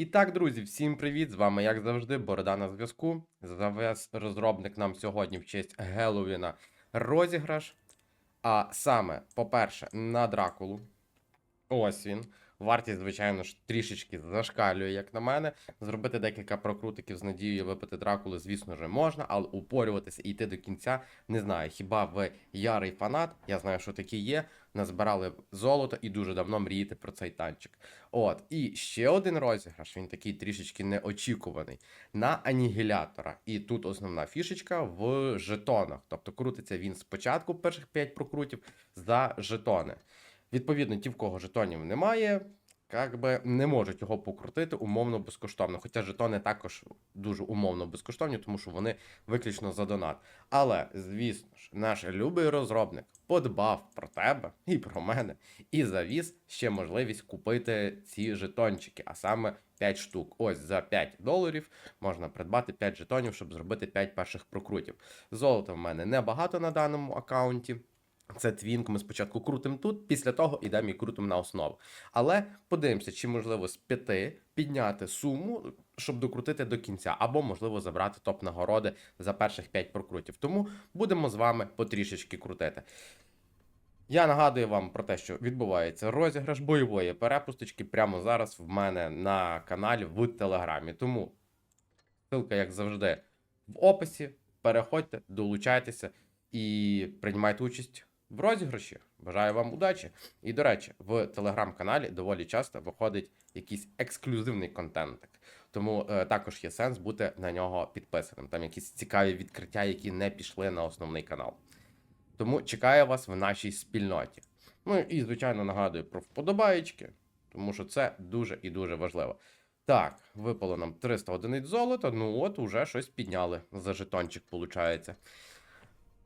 І так, друзі, всім привіт! З вами, як завжди, Борода на зв'язку. Завез розробник нам сьогодні в честь Геловіна розіграш. А саме, по-перше, на Дракулу. Ось він. Вартість, звичайно ж, трішечки зашкалює, як на мене. Зробити декілька прокрутиків з надією випити Дракули, звісно ж, можна, але упорюватися і йти до кінця не знаю. Хіба ви ярий фанат? Я знаю, що такі є. Назбирали золото і дуже давно мрієте про цей танчик. От, і ще один розіграш, він такий трішечки неочікуваний. На анігілятора. І тут основна фішечка в жетонах. Тобто крутиться він спочатку перших 5 прокрутів за жетони. Відповідно, ті, в кого жетонів немає, як би не можуть його покрутити умовно безкоштовно. Хоча жетони також дуже умовно безкоштовні, тому що вони виключно за донат. Але, звісно ж, наш любий розробник подбав про тебе і про мене, і завіз ще можливість купити ці жетончики, а саме 5 штук. Ось за 5 доларів можна придбати 5 жетонів, щоб зробити 5 перших прокрутів. Золота в мене небагато на даному аккаунті. Це твінк, ми спочатку крутимо тут, після того йдемо і крутимо на основу. Але подивимося, чи можливо з п'яти підняти суму, щоб докрутити до кінця, або можливо забрати топ нагороди за перших 5 прокрутів. Тому будемо з вами потрішечки крутити. Я нагадую вам про те, що відбувається розіграш бойової перепусточки прямо зараз в мене на каналі в Телеграмі. Тому ссылка, як завжди, в описі. Переходьте, долучайтеся і приймайте участь в розіграші. Бажаю вам удачі. І, до речі, в телеграм-каналі доволі часто виходить якийсь ексклюзивний контентик. Тому е, також є сенс бути на нього підписаним. Там якісь цікаві відкриття, які не пішли на основний канал. Тому чекаю вас в нашій спільноті. Ну і, звичайно, нагадую про вподобаєчки, тому що це дуже і дуже важливо. Так, випало нам 300 одиниць золота. Ну от уже щось підняли за жетончик, виходить.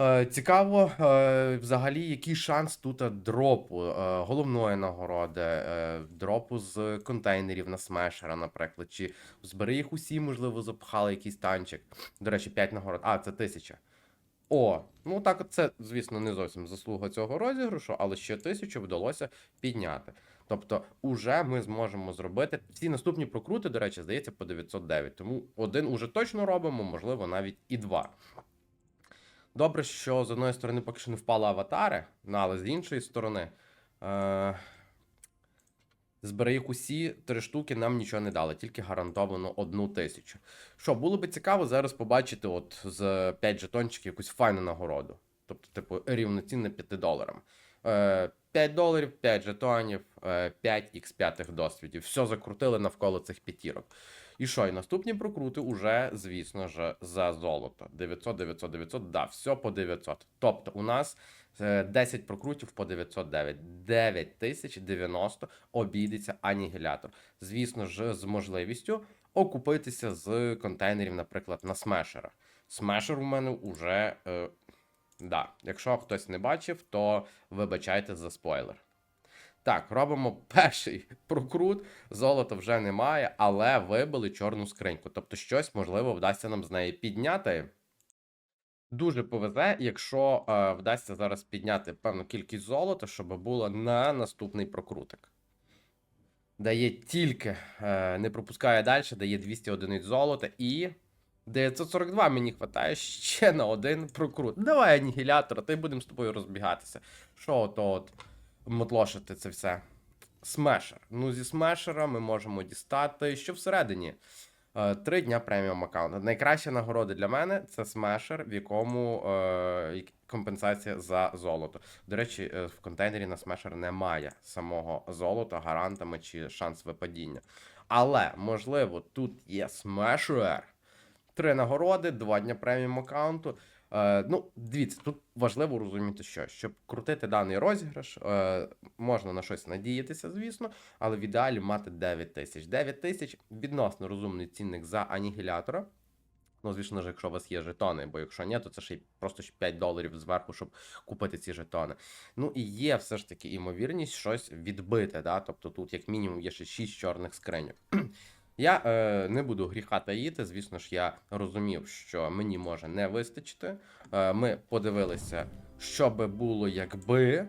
Е, цікаво, е, взагалі, який шанс тут дропу, е, головної нагороди, дропу з контейнерів на смешера, наприклад, чи збери їх усі, можливо, запхали якийсь танчик. До речі, 5 нагород. А, це 1000. О, ну так, це, звісно, не зовсім заслуга цього розіграшу, але ще тисячу вдалося підняти. Тобто, уже ми зможемо зробити. Всі наступні прокрути, до речі, здається, по 909. Тому один уже точно робимо, можливо, навіть і два. Добре, що з одної сторони поки що не впали аватари, ну, але з іншої сторони. Е- Збери їх усі три штуки нам нічого не дали, тільки гарантовано одну тисячу. Що, було би цікаво зараз побачити от з 5 жетончиків якусь файну нагороду. Тобто, типу, рівноцінно 5 доларам. Е, 5 доларів, 5 жетонів, е, 5 х 5 досвідів. Все закрутили навколо цих п'ятірок. І що, і наступні прокрути уже, звісно ж, за золото. 900, 900, 900, да, все по 900. Тобто у нас е, 10 прокрутів по 909. 9090 обійдеться анігілятор. Звісно ж, з можливістю окупитися з контейнерів, наприклад, на смешера. Смешер у мене уже. Е, да, якщо хтось не бачив, то вибачайте за спойлер. Так, робимо перший прокрут. Золота вже немає, але вибили чорну скриньку. Тобто щось, можливо, вдасться нам з неї підняти. Дуже повезе, якщо е, вдасться зараз підняти певну кількість золота, щоб було на наступний прокрутик. Дає тільки, е, не пропускає далі, дає 200 одиниць золота і 942 мені вистачає ще на один прокрут. Давай анігілятор, й будемо з тобою розбігатися. Що ото от мотлошити це все? Смешер. Ну, зі смешера ми можемо дістати, що всередині. Е, Три дня преміум аккаунту. Найкраща нагорода для мене це смешер, в якому е, компенсація за золото. До речі, е, в контейнері на смешер немає самого золота, гарантами чи шанс випадіння. Але, можливо, тут є смешер. Три нагороди, два дня преміум аккаунту. Е, ну, дивіться, тут важливо розуміти, що щоб крутити даний розіграш, е, можна на щось надіятися, звісно, але в ідеалі мати 9 тисяч. 9 тисяч відносно розумний цінник за анігілятора. Ну, звісно ж, якщо у вас є жетони, бо якщо ні, то це ще й просто 5 доларів зверху, щоб купити ці жетони. Ну і є все ж таки імовірність щось відбити. Да? Тобто тут, як мінімум, є ще 6 чорних скриньок. Я е, не буду гріха таїти. Звісно ж, я розумів, що мені може не вистачити. Е, ми подивилися, що би було, якби,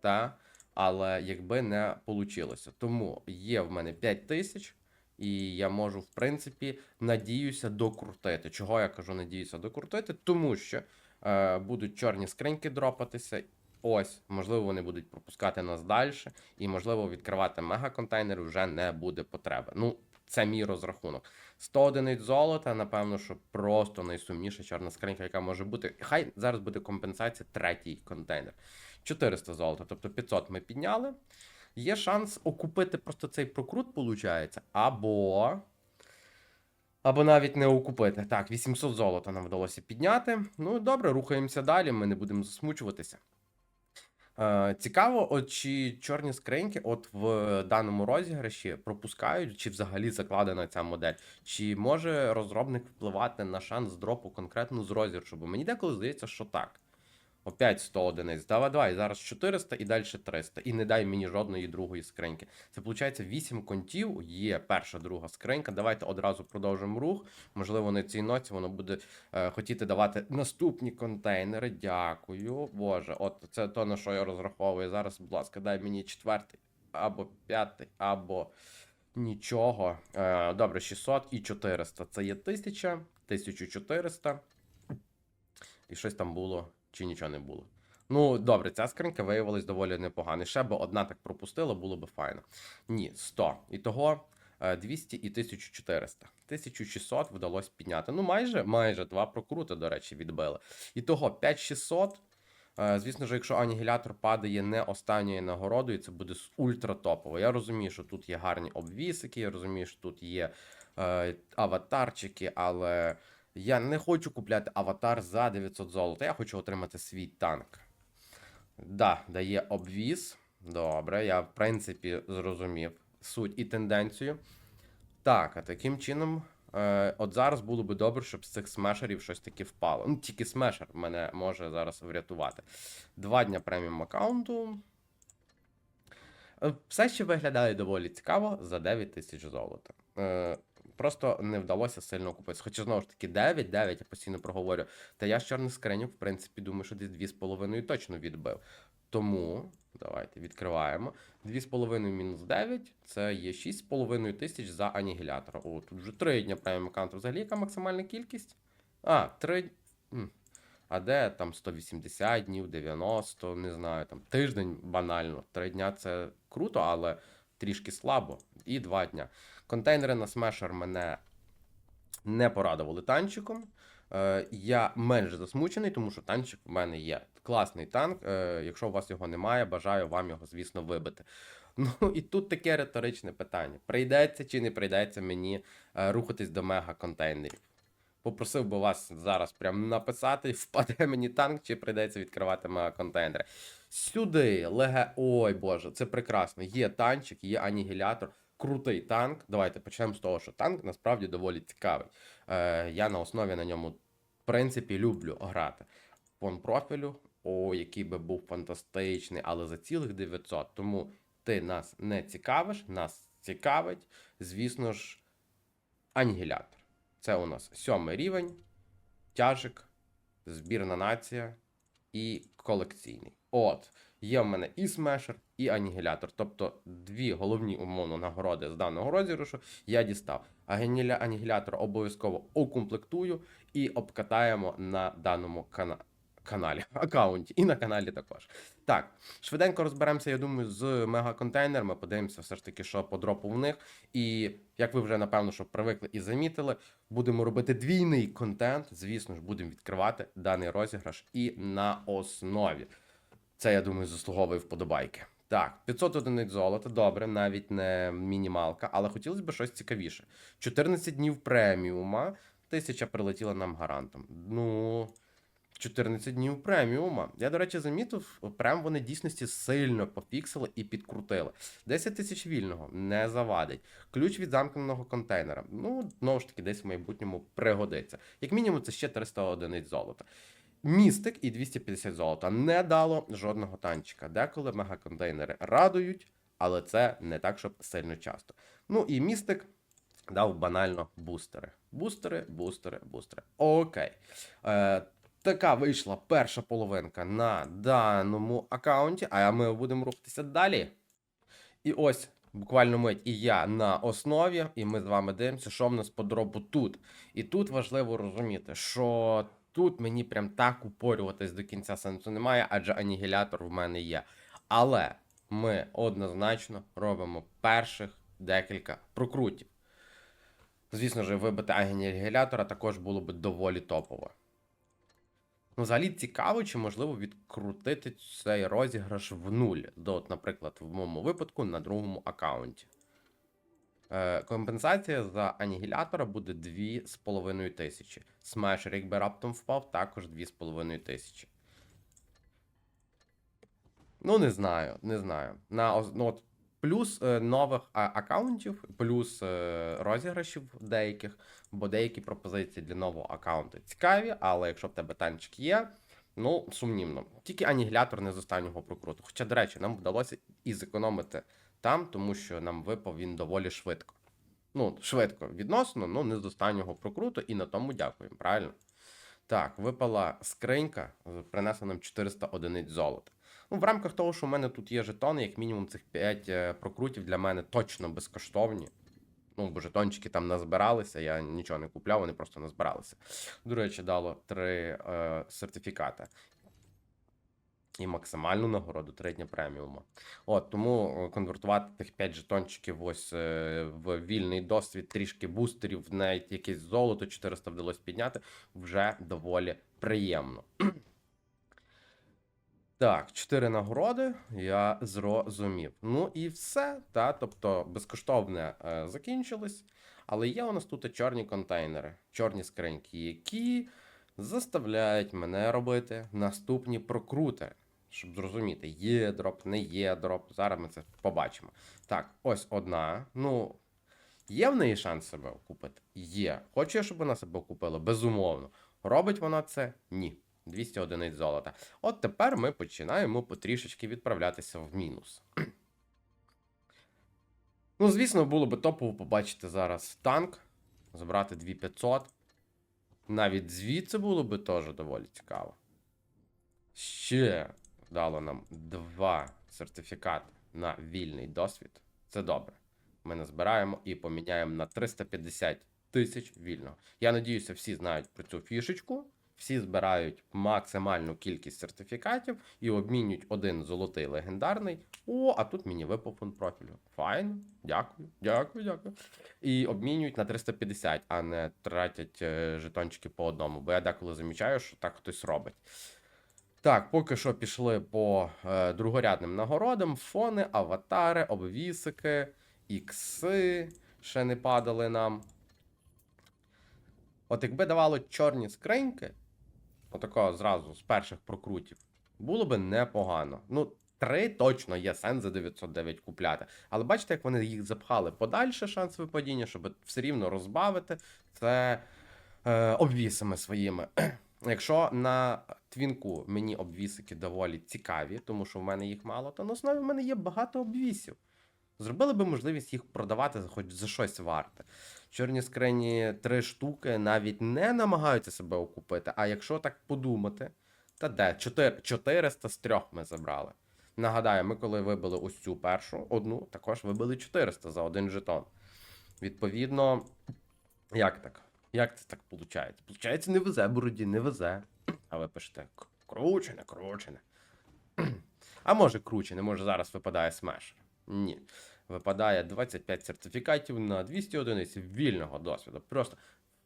та, але якби не вийшло. Тому є в мене 5 тисяч. І я можу, в принципі, надіюся докрутити. Чого я кажу, надіюся докрутити? Тому що е, будуть чорні скриньки дропатися. Ось, можливо, вони будуть пропускати нас далі, і, можливо, відкривати мегаконтейнери вже не буде потреби. Ну, це мій розрахунок. 100 одиниць золота, напевно, що просто найсумніша чорна скринька, яка може бути. Хай зараз буде компенсація третій контейнер. 400 золота, тобто 500 ми підняли. Є шанс окупити просто цей прокрут, виходить, або. Або навіть не окупити. Так, 800 золота нам вдалося підняти. Ну, добре, рухаємося далі, ми не будемо засмучуватися. Е, цікаво, от чи чорні скриньки от в даному розіграші пропускають, чи взагалі закладена ця модель, чи може розробник впливати на шанс дропу конкретно з розіграшу? Бо мені деколи здається, що так. Опять 100 одиниць. Давай, давай, зараз 400 і далі 300. І не дай мені жодної другої скриньки. Це виходить 8 контів, є перша, друга скринька. Давайте одразу продовжимо рух. Можливо, на цій ноці воно буде е, хотіти давати наступні контейнери. Дякую. Боже, от це то, на що я розраховую. Зараз, будь ласка, дай мені четвертий, або п'ятий, або нічого. Е, добре, 600 і 400. Це є 1000, 1400. І щось там було, чи нічого не було. Ну, добре, ця скринька виявилась доволі непогана. Ще би одна так пропустила, було б файно. Ні, 100. І того 200 і 1400. 1600 вдалося підняти. Ну, майже, майже два прокрути, до речі, відбили. І того 5600. Е, Звісно ж, якщо анігілятор падає не останньою нагородою, це буде ультратопово. Я розумію, що тут є гарні обвісики, я розумію, що тут є е, аватарчики, але я не хочу купляти аватар за 900 золота. Я хочу отримати свій танк. Да, дає обвіз. Добре, я в принципі зрозумів суть і тенденцію. Так, а таким чином, е, от зараз було би добре, щоб з цих смешерів щось таке впало. Ну, тільки смешер мене може зараз врятувати. Два дня преміум аккаунту. Е, Все ще виглядає доволі цікаво за 9 тисяч золота. Е, просто не вдалося сильно купити. Хоча знову ж таки 9, 9, я постійно проговорю. Та я з чорних скриньок, в принципі, думаю, що десь 2,5 точно відбив. Тому давайте відкриваємо. 2,5 мінус 9 це є 6,5 тисяч за анігілятор. О, тут вже 3 дня преміум аккаунту. Взагалі яка максимальна кількість? А, 3. А де там 180 днів, 90, не знаю, там тиждень банально. 3 дня це круто, але трішки слабо. І 2 дня. Контейнери на смешер мене не порадували танчиком. Е, я менш засмучений, тому що танчик в мене є. Класний танк. Е, якщо у вас його немає, бажаю вам його, звісно, вибити. Ну і тут таке риторичне питання: прийдеться чи не прийдеться мені е, рухатись до мега-контейнерів? Попросив би вас зараз прям написати, впаде мені танк, чи прийдеться відкривати мега-контейнери. Сюди, леге. Ой Боже, це прекрасно. Є танчик, є анігілятор. Крутий танк. Давайте почнемо з того, що танк насправді доволі цікавий. Е, я на основі на ньому, в принципі, люблю грати. Фон профілю, о, який би був фантастичний, але за цілих 900. Тому ти нас не цікавиш, нас цікавить, звісно ж, анігілятор. Це у нас сьомий рівень, тяжик, збірна нація і колекційний. От, є в мене і смешер, і анігілятор. Тобто дві головні умовно нагороди з даного розіграшу я дістав. А анігілятор обов'язково укомплектую і обкатаємо на даному каналі. Каналі, аккаунті і на каналі також. Так, швиденько розберемося, я думаю, з мегаконтейнерами. Подивимося все ж таки, що по дропу в них. І як ви вже напевно що привикли і замітили, будемо робити двійний контент. Звісно ж, будемо відкривати даний розіграш і на основі. Це, я думаю, заслуговує вподобайки. Так, 500 одиниць золота, добре, навіть не мінімалка, але хотілося б щось цікавіше. 14 днів преміума, тисяча прилетіла нам гарантом. Ну, 14 днів преміума. Я, до речі, замітив, прям вони дійсності сильно пофіксили і підкрутили. 10 тисяч вільного не завадить. Ключ від замкненого контейнера. Ну, знову ж таки, десь в майбутньому пригодиться. Як мінімум, це ще 300 одиниць золота. Містик і 250 золота не дало жодного танчика. Деколи мегаконтейнери радують, але це не так, щоб сильно часто. Ну і містик дав банально бустери. Бустери, бустери, бустери. Окей. Е, така вийшла перша половинка на даному аккаунті, а ми будемо рухатися далі. І ось буквально мить і я на основі, і ми з вами дивимося, що в нас по дропу тут. І тут важливо розуміти, що тут мені прям так упорюватись до кінця сенсу немає, адже анігілятор в мене є. Але ми однозначно робимо перших декілька прокрутів. Звісно ж, вибити анігілятора також було б доволі топово. Ну, взагалі цікаво, чи можливо відкрутити цей розіграш в нуль. До, наприклад, в моєму випадку на другому аккаунті. Е, компенсація за анігілятора буде 2,5 тисячі. Смеш, якби раптом впав, також 2,5 тисячі. Ну, не знаю, не знаю. На, ну, от, плюс е, нових а, аккаунтів, плюс е, розіграшів деяких, бо деякі пропозиції для нового аккаунту цікаві, але якщо в тебе танчик є, ну, сумнівно. Тільки анігілятор не з останнього прокруту. Хоча, до речі, нам вдалося і зекономити там, тому що нам випав він доволі швидко. Ну, швидко відносно, ну не з останнього прокруту, і на тому дякуємо, правильно? Так, випала скринька, принесла нам 400 одиниць золота. Ну, в рамках того, що в мене тут є жетони, як мінімум цих 5 прокрутів для мене точно безкоштовні. Ну, бо жетончики там назбиралися, я нічого не купляв, вони просто назбиралися. До речі, дало 3 е, сертифікати. І максимальну нагороду третня преміума. От тому е, конвертувати тих 5 жетончиків ось е, в вільний досвід, трішки бустерів, навіть якесь золото 400 вдалося підняти, вже доволі приємно. Так, 4 нагороди я зрозумів. Ну і все. Та, тобто безкоштовне е, закінчилось. Але є у нас тут чорні контейнери, чорні скриньки, які заставляють мене робити наступні прокрути. Щоб зрозуміти, є дроп, не є дроп. Зараз ми це побачимо. Так, ось одна. Ну, є в неї шанс себе окупити? Є. Хочу я, щоб вона себе окупила? Безумовно. Робить вона це? Ні. 200 одиниць золота. От тепер ми починаємо потрішечки відправлятися в мінус. Ну, звісно, було би топово побачити зараз танк, забрати 2500. Навіть звідси було би теж доволі цікаво. Ще дало нам два сертифікати на вільний досвід. Це добре. Ми назбираємо і поміняємо на 350 тисяч вільного. Я надіюся, всі знають про цю фішечку. Всі збирають максимальну кількість сертифікатів і обмінюють один золотий легендарний. О, а тут мені випав фонд профілю. Файно, дякую, дякую, дякую. І обмінюють на 350, а не тратять е, жетончики по одному. Бо я деколи замічаю, що так хтось робить. Так, поки що пішли по е, другорядним нагородам: фони, аватари, обвісики, ікси ще не падали нам. От якби давало чорні скриньки, отакого зразу з перших прокрутів, було би непогано. Ну, три точно є сенс за 909 купляти. Але бачите, як вони їх запхали подальше шанс випадіння, щоб все рівно розбавити це е, обвісами своїми. Якщо на твінку мені обвісики доволі цікаві, тому що в мене їх мало, то на основі в мене є багато обвісів. Зробили би можливість їх продавати хоч за щось варте. Чорні скрині три штуки навіть не намагаються себе окупити. А якщо так подумати, та де? 4, 400 з трьох ми забрали. Нагадаю, ми коли вибили ось цю першу, одну, також вибили 400 за один жетон. Відповідно, як так? Як це так виходить? Получається, не везе бороді, не везе. А ви пишете кручене, кручене. А може кручене, може зараз випадає смеш. Ні. Випадає 25 сертифікатів на 200 одиниць вільного досвіду. Просто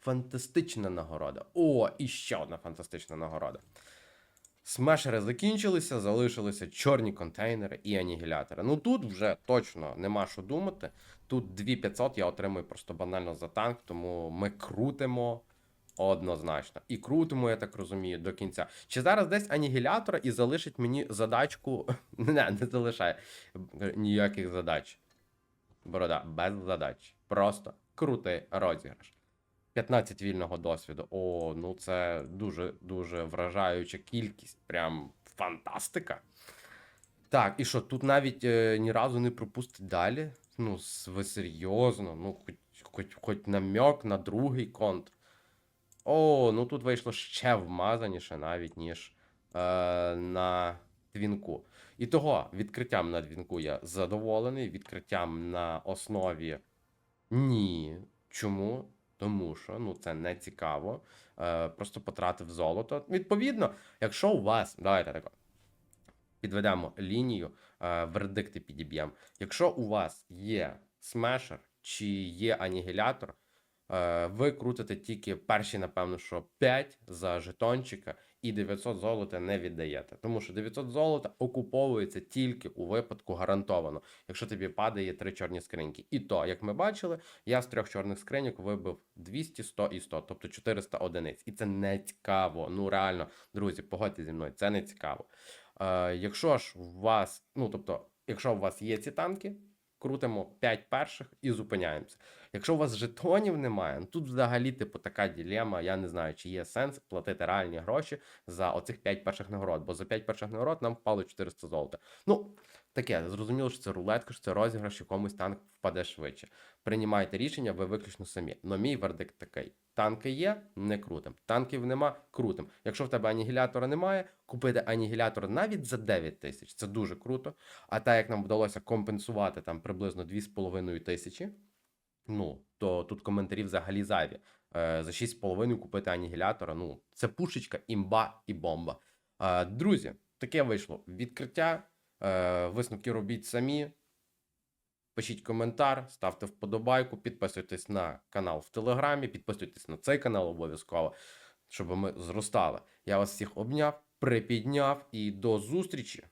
фантастична нагорода. О, і ще одна фантастична нагорода. Смешери закінчилися, залишилися чорні контейнери і анігілятори. Ну тут вже точно нема що думати. Тут 2500 я отримую просто банально за танк, тому ми крутимо однозначно. І крутимо, я так розумію, до кінця. Чи зараз десь анігілятора і залишить мені задачку. Не, не залишає ніяких задач. Борода, без задач. Просто крутий розіграш. 15 вільного досвіду. О, ну це дуже дуже вражаюча кількість. Прям фантастика. Так, і що, тут навіть е, ні разу не пропустить далі. Ну, ви серйозно, ну, хоч, хоч, хоч намек на другий конт. О, ну тут вийшло ще вмазаніше навіть, ніж е, на твінку. І того відкриттям на твінку я задоволений, відкриттям на основі ні. Чому? Тому що ну це не цікаво. Е, просто потратив золото. Відповідно, якщо у вас, давайте так, підведемо лінію, е, вердикти підіб'ємо. Якщо у вас є смешер чи є анігілятор, е, ви крутите тільки перші, напевно, що 5 за жетончика і 900 золота не віддаєте. Тому що 900 золота окуповується тільки у випадку гарантовано, якщо тобі падає три чорні скриньки. І то, як ми бачили, я з трьох чорних скриньок вибив 200, 100 і 100, тобто 400 одиниць. І це не цікаво. Ну реально, друзі, погодьте зі мною, це не цікаво. Е, якщо ж у вас, ну тобто, якщо у вас є ці танки, крутимо 5 перших і зупиняємося. Якщо у вас жетонів немає, ну тут взагалі типу така ділема. Я не знаю, чи є сенс платити реальні гроші за оцих 5 перших нагород, бо за 5 перших нагород нам впало 400 золота. Ну, таке, зрозуміло, що це рулетка, що це розіграш, якомусь танк впаде швидше. Приймайте рішення, ви виключно самі. Но мій вердикт такий: танки є, не крутим. Танків нема, крутим. Якщо в тебе анігілятора немає, купити анігілятор навіть за 9 тисяч. Це дуже круто. А так як нам вдалося компенсувати там приблизно 2,5 тисячі. Ну, то тут коментарі взагалі зайві. Е, за 6,5 купити анігілятора. Ну, це пушечка, імба і бомба. Е, друзі, таке вийшло відкриття. Е, висновки робіть самі. Пишіть коментар, ставте вподобайку, підписуйтесь на канал в Телеграмі, підписуйтесь на цей канал обов'язково, щоб ми зростали. Я вас всіх обняв, припідняв і до зустрічі!